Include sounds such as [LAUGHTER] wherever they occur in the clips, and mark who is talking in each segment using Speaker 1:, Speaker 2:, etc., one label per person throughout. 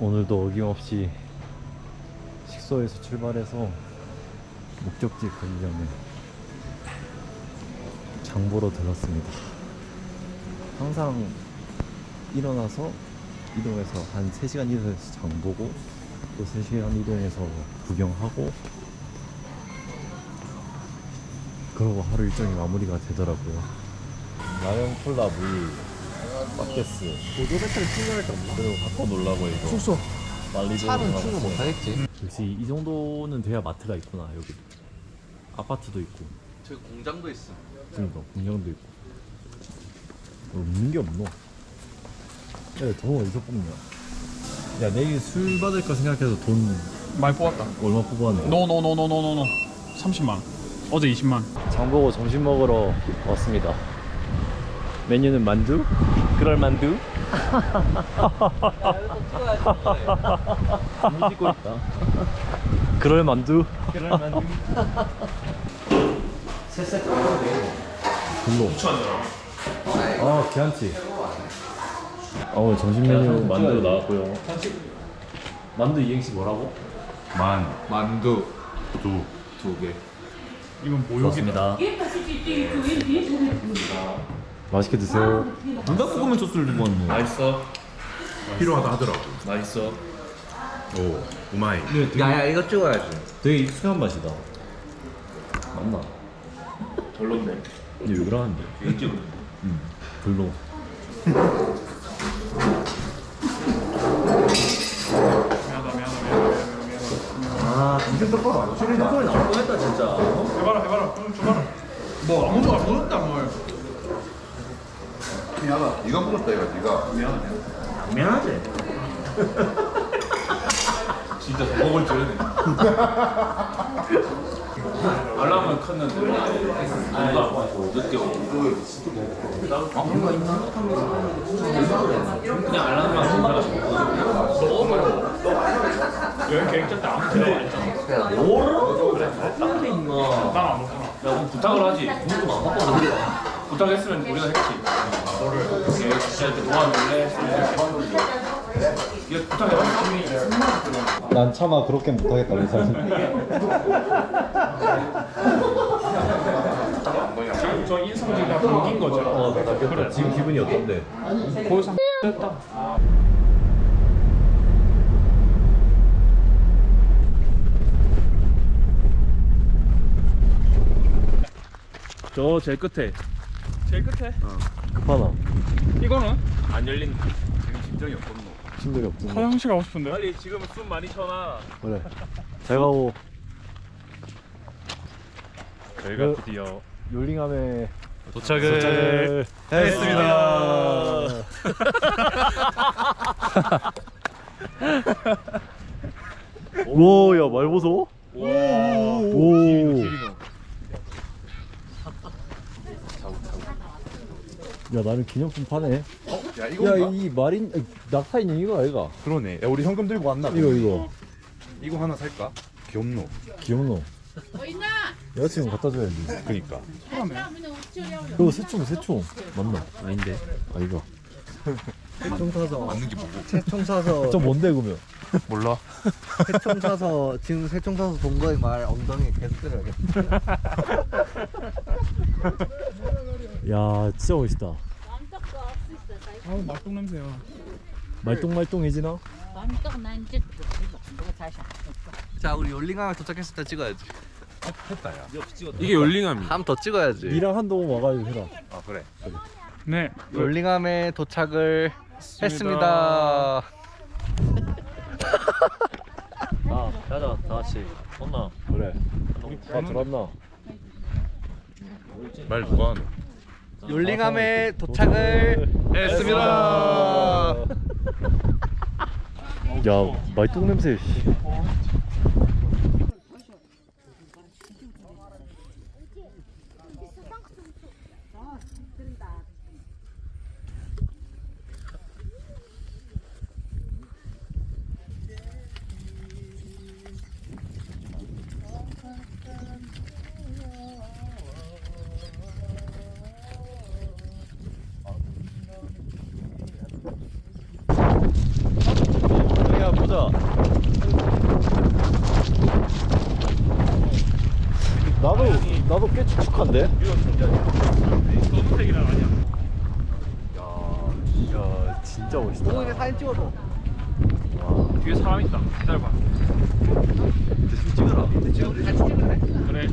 Speaker 1: 오늘도 어김없이 식소에서 출발해서 목적지 전에 장보러 들렀습니다. 항상 일어나서 이동해서 한 3시간 이동해서 장 보고 또 3시간 이동해서 구경하고 그러고 하루 일정이 마무리가 되더라고요. 라면 콜라 물 바켓스
Speaker 2: 보조 배터리 충전할 때 없나?
Speaker 1: 그리고 갖고 놀라고 이거.
Speaker 2: 숙소.
Speaker 1: 말리도
Speaker 2: 차는 충전 못 하겠지.
Speaker 1: 역시 이 정도는 돼야 마트가 있구나 여기. 아파트도 있고.
Speaker 2: 저기 공장도 있어.
Speaker 1: 그러니까 공장도 있고. 없는 게 없노? 야, 돈 어디서 뽑냐? 야 내일 술 받을 거 생각해서 돈
Speaker 3: 많이 뽑았다.
Speaker 1: 얼마 뽑았네?
Speaker 3: 노노노노노노노. 30만. 어제 20만.
Speaker 1: 장보고 점심 먹으러 왔습니다 메뉴는 만두? 그럴 만두? 이미 찍고 있다 그럴 만두? 그럴 만두. 세세 별로. 아 괜찮지 어 점심 메뉴 만두 나왔고요. 만두 이행시 뭐라고?
Speaker 4: 만,
Speaker 2: 만두.
Speaker 4: 두,
Speaker 2: 두개.
Speaker 3: 이건 모욕이다.
Speaker 1: 맛있게 드세요 누가 볶음면 소스를 왔노?
Speaker 4: 맛있어. 필요하다 하더라고.
Speaker 1: 맛있어
Speaker 4: 오, 우마이.
Speaker 2: 야야 이거 찍어야지
Speaker 1: 되게 익숙한 맛이다 맞나?
Speaker 4: 별론데.
Speaker 1: 근데 왜 그러는데?
Speaker 4: 개인적으로.
Speaker 1: 응 별로. 아 진짜 똑바로 나올 뻔했다 진짜
Speaker 3: 해봐라 해봐라. 응, 줘봐라. 뭐 아무도 안 먹었다 뭘.
Speaker 4: 미안하다. 네가 먹었다 이거 네가.
Speaker 1: 미안하지?
Speaker 4: 진짜 더 먹을 줄 알았네. 알람은 컸는데 뭔가 늦게 오고. 아 뭔가 있나? 그냥 알람만 큰
Speaker 3: 여행 계획 짤때 아무 생각 안 했잖아. 난안 먹잖아.
Speaker 4: 야 그럼 부탁을 하지. 부탁했으면 우리가 했지. 너를 이렇게 진짜 도와줄래? 이거 부탁해라.
Speaker 1: 난 차마 그렇게 못하겠다
Speaker 3: 지금 저다 감긴 거죠.
Speaker 1: 어 그래 지금 기분이 어떤데?
Speaker 3: 거기서 됐다.
Speaker 4: 저 제일 끝에
Speaker 3: 제일 끝에.
Speaker 1: 급하나
Speaker 3: 이거는
Speaker 4: 안 열린 지금 심정이 없었노.
Speaker 1: 친구이 없구나
Speaker 3: 화장실 가고 싶은데.
Speaker 4: 빨리 지금 숨 많이 쉬어놔.
Speaker 1: 그래 잘 가고
Speaker 4: 저희가
Speaker 1: 그-
Speaker 4: 드디어
Speaker 1: 롤링함에
Speaker 4: 도착을,
Speaker 1: 도착을
Speaker 4: 했습니다.
Speaker 1: 오야 말 보소
Speaker 4: 와.
Speaker 1: 오. 야 나는 기념품 파네
Speaker 4: 야 이거
Speaker 1: 야 이 마린 낙타 인형 이거 아이가
Speaker 4: 그러네. 야 우리 현금 들고 왔나?
Speaker 1: 이거 이거
Speaker 4: 이거 하나 살까? 귀엽노.
Speaker 1: 귀엽노 여자친구 갖다 줘야지
Speaker 4: 그니까.
Speaker 1: 그거 새총 새총 맞나? 아닌데 아이가
Speaker 2: 새총 사서
Speaker 4: 맞는 게 뭐고?
Speaker 2: 새총 사서
Speaker 1: 저 뭔데 그러면
Speaker 4: 몰라.
Speaker 2: 새총 사서 지금 새총 사서 본 거에 말 엉덩이에 계속 때려야겠다 [LAUGHS]
Speaker 1: 야 진짜 멋있다
Speaker 3: 아우 말똥 냄새야.
Speaker 1: 말똥말똥해지나?
Speaker 2: 자 우리 열링함에 도착했을 때 찍어야지
Speaker 4: 했다 야. 이게 열링함이.
Speaker 2: 한번더 찍어야지
Speaker 1: 니랑 한동 와가지고 해라
Speaker 4: 아 그래.
Speaker 3: 네.
Speaker 2: 열링함에 도착을 했습니다 [LAUGHS]
Speaker 1: 아 가자 다 같이 혼나 그래 다 들었나?
Speaker 4: 말 누가 하노?
Speaker 2: 열링함에 도착을 했습니다.
Speaker 1: 야 말똥 냄새 씨. 꽤 축축한데.
Speaker 3: 검은색이랑 아니야.
Speaker 1: 야, 야 진짜 멋있다.
Speaker 2: 동훈이 사진 찍어줘.
Speaker 3: 뒤에 사람 있다. 기다려봐.
Speaker 1: 대충 찍어라.
Speaker 2: 지금 같이 찍을래?
Speaker 3: 그래.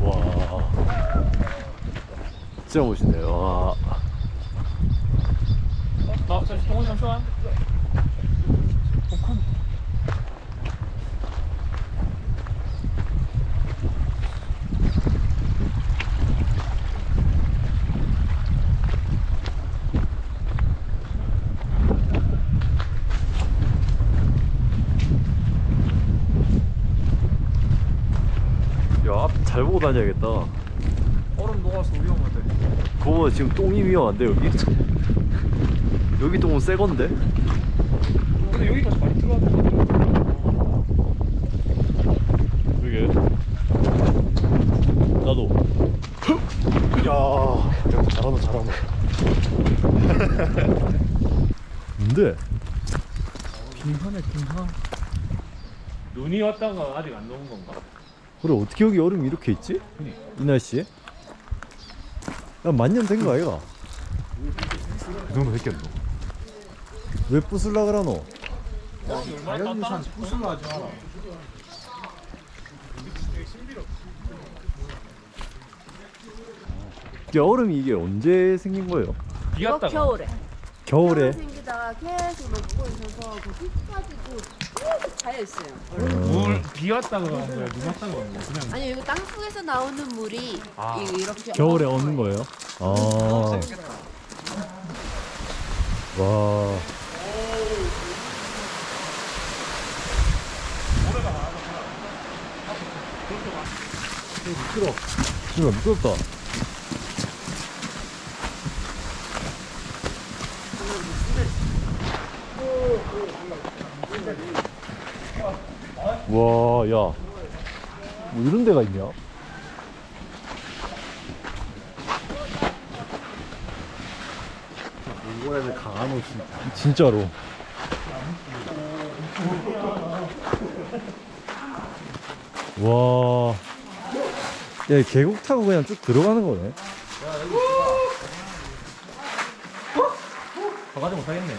Speaker 1: 와, 진짜 멋있네요. 와.
Speaker 3: 어, 잠시 동훈이 잠시만. 복한.
Speaker 1: 야, 앞 잘 보고 다녀야겠다.
Speaker 3: 얼음 녹아서 위험한데.
Speaker 1: 그거 지금 똥이 위험한데 여기? [LAUGHS] 여기 똥은 새 건데?
Speaker 3: 근데 여기까지 많이 들어왔네.
Speaker 1: 그게 나도. 야, 야 잘하노 잘하노. 뭔데?
Speaker 3: 빙하네 빙하. 눈이 왔다가 아직 안 녹은 건가?
Speaker 1: 그래 어떻게 여기 얼음이 이렇게 있지? 이 날씨에? 야 만년 된 거 아이가? 그 정도 됐겠노 왜 부술라 그러노?
Speaker 3: 자연유산 부술로 하지 마라.
Speaker 1: 야 얼음이 이게 언제 생긴 거예요?
Speaker 3: 비
Speaker 5: 이거. 겨울에.
Speaker 1: 겨울에?
Speaker 5: 생기다가 계속 녹고 있어서 그 흙가지고 계속 차여 있어요.
Speaker 3: 물, 비 왔다가 그런 거야? 눈 왔다가 그런 거야? 그냥.
Speaker 5: 아니 이거 땅속에서 나오는 물이
Speaker 3: 아.
Speaker 5: 이- 이렇게
Speaker 1: 겨울에 오는 거예요? 아. 와. 미끄러. 지금 미끄럽다. 와, 야. 뭐 이런 데가 있냐?
Speaker 2: 이번에는 강한 옷이.
Speaker 1: 진짜로. 와. 야, 계곡 타고 그냥 쭉 들어가는 거네.
Speaker 3: 더 가지 못하겠네.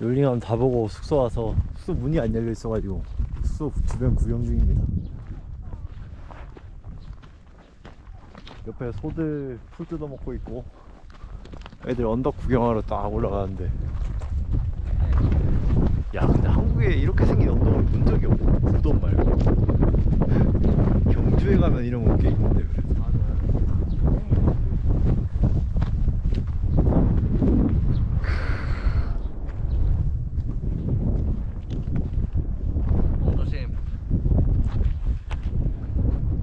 Speaker 1: 롤링함 다 보고 숙소 와서 숙소 문이 안 열려 있어가지고 숙소 주변 구경 중입니다. 옆에 소들 풀 뜯어 먹고 있고 애들 언덕 구경하러 딱 올라가는데 야 근데 한국에 이렇게 생긴 언덕을 본 적이 없어 부돈 말고 경주에 가면 이런 거 꽤있는데 그래도
Speaker 2: 조심.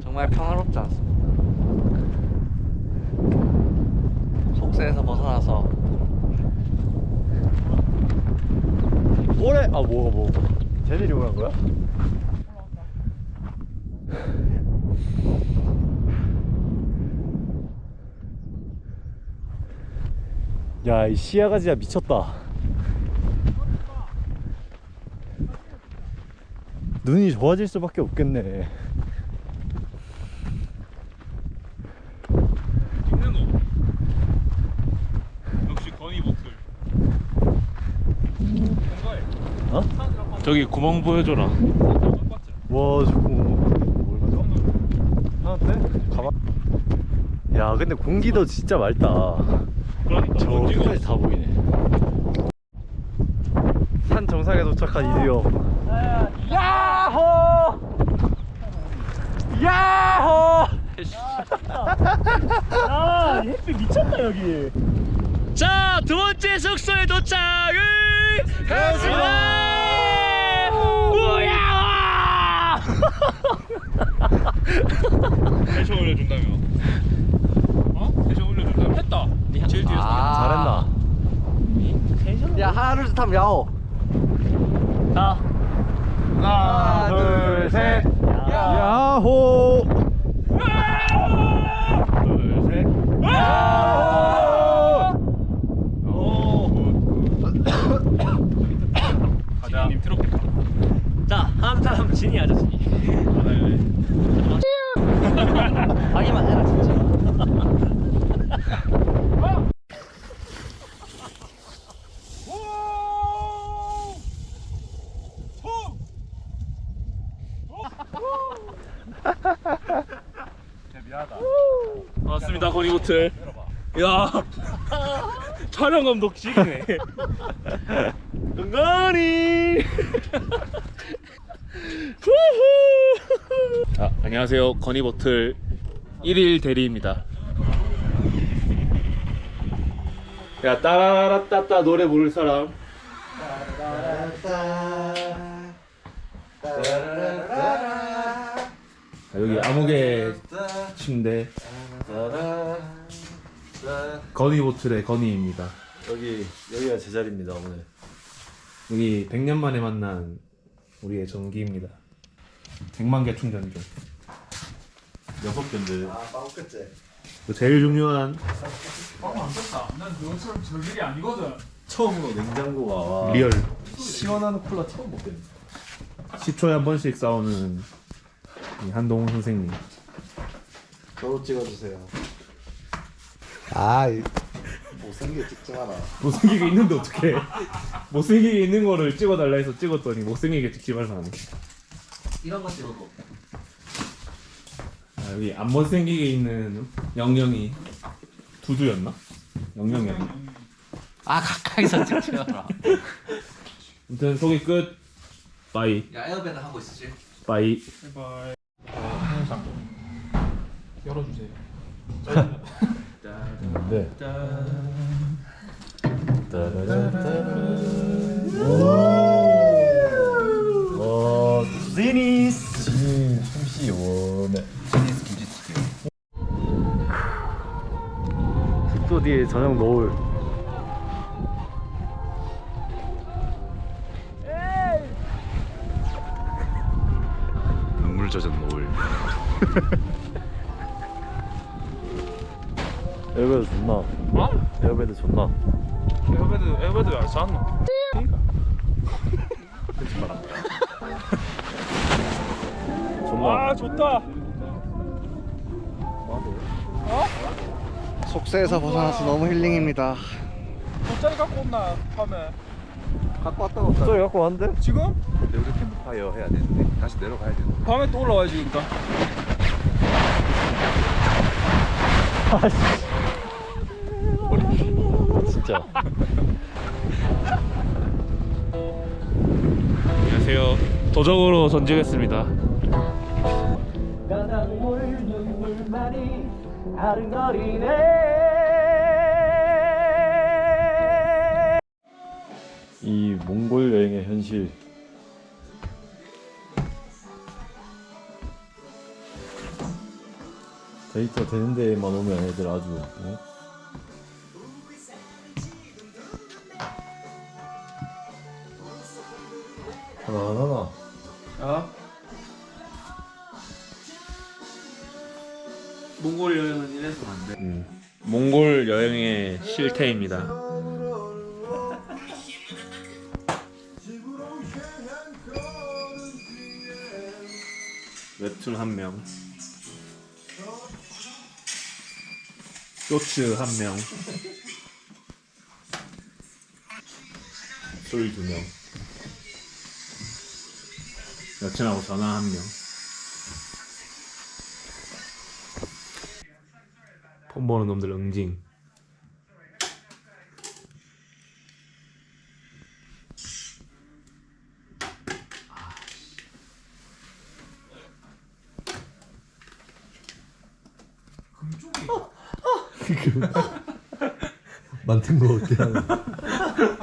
Speaker 2: 정말 평화롭지 않습니다. 속세에서 벗어나서
Speaker 1: 올해 아 뭐가 뭐가 쟤들이 오란 거야? 야 이 시야가 진짜 미쳤다 눈이 좋아질 수밖에 없겠네
Speaker 3: 찍는 거. 역시 건이 목소리.
Speaker 1: 어?
Speaker 3: 저기 구멍 보여줘라.
Speaker 1: 와 저거 뭘 가져? 하나 돼? 가방 야 근데 공기도 진짜 맑다
Speaker 3: 그러니까
Speaker 1: 저기까지 다 보이네. 산 정상에 도착한 이두영. 야호! 야호!
Speaker 3: 아, 햇빛 미쳤다 여기. 자, 두 번째 숙소에 도착을 했습니다. 우야! [LAUGHS] 텐션 올려준다며.
Speaker 2: 나를 탐 야호.
Speaker 3: 자.
Speaker 2: 하나 둘셋.
Speaker 3: 둘셋. 가자. 님 트로피. 진이
Speaker 2: 아저씨. 네. [LAUGHS] 받아요
Speaker 3: 아니만 해라 진짜. 보틀 야. 촬영 감독 지기네. 건강이 아, 안녕하세요. 거니보틀 1일 대리입니다. 야 따라라따따 노래 부를 사람. 자, 여기 암흑의 침대 거니보틀의 거니입니다
Speaker 1: 여기 여기가 제 자리입니다 오늘.
Speaker 3: 여기 100년 만에 만난 우리의 전기입니다 100만 개 충전 중
Speaker 1: 여섯 개인데.
Speaker 2: 아 빠졌겠지.
Speaker 3: 그 제일 중요한
Speaker 4: 난 너처럼 저일이 아니거든.
Speaker 1: 처음으로 냉장고가 와.
Speaker 3: 리얼
Speaker 1: 시원한 콜라 처음 먹겠네.
Speaker 3: 10초에 한 번씩 싸우는 이 한동훈 선생님
Speaker 2: 저도 찍어주세요. 아 이- 못생기게 찍지 마라.
Speaker 3: 못생기게 있는데 어떡해 못생기게 있는 거를 찍어달라 해서 찍었더니 못생기게 찍지 말라 하네
Speaker 2: 이런 거 찍어도.
Speaker 3: 아, 여기 안 못생기게 있는 영영이 두두였나? 영영이었나?
Speaker 2: 아 가까이서 찍지 마라.
Speaker 3: 아무튼 소개 끝 빠이
Speaker 2: 야 에어밴드 하고 있지.
Speaker 3: 빠이
Speaker 4: 제발. 항상 열어주세요. [LAUGHS]
Speaker 1: 네. 와, 제니스. 진 숨쉬 원해. 제니스 김치찌개. 숙소 뒤에 저녁 노을. 눈물 젖은 노을. [LAUGHS]
Speaker 4: 쌌노?
Speaker 1: 좋나?
Speaker 4: 아 좋다.
Speaker 2: 속세에서 벗어나서 너무 힐링입니다.
Speaker 4: 돗자리 갖고 온나 밤에.
Speaker 2: 갖고 왔다 왔다.
Speaker 1: 저기 갖고 왔는데?
Speaker 4: 지금?
Speaker 6: 근데 우리 캠프파이어 해야 되는데 다시 내려가야 되는데
Speaker 4: 밤에 또 올라와야지 일단. [LAUGHS]
Speaker 1: 진짜.
Speaker 3: 안녕하세요 도적으로 던지겠습니다
Speaker 1: 이 몽골 여행의 현실. 데이터 되는 데만 오면 애들 아주 어? 하나하나
Speaker 3: 아? 몽골 여행은 이래서 안 돼. 음. 몽골 여행의 실태입니다. 웹툰 한 명. 쇼츠 한 명. 술 두 명. 여친하고 전화 한 명. 폰 버는 놈들 응징.
Speaker 1: 만든 거 어때? [LAUGHS]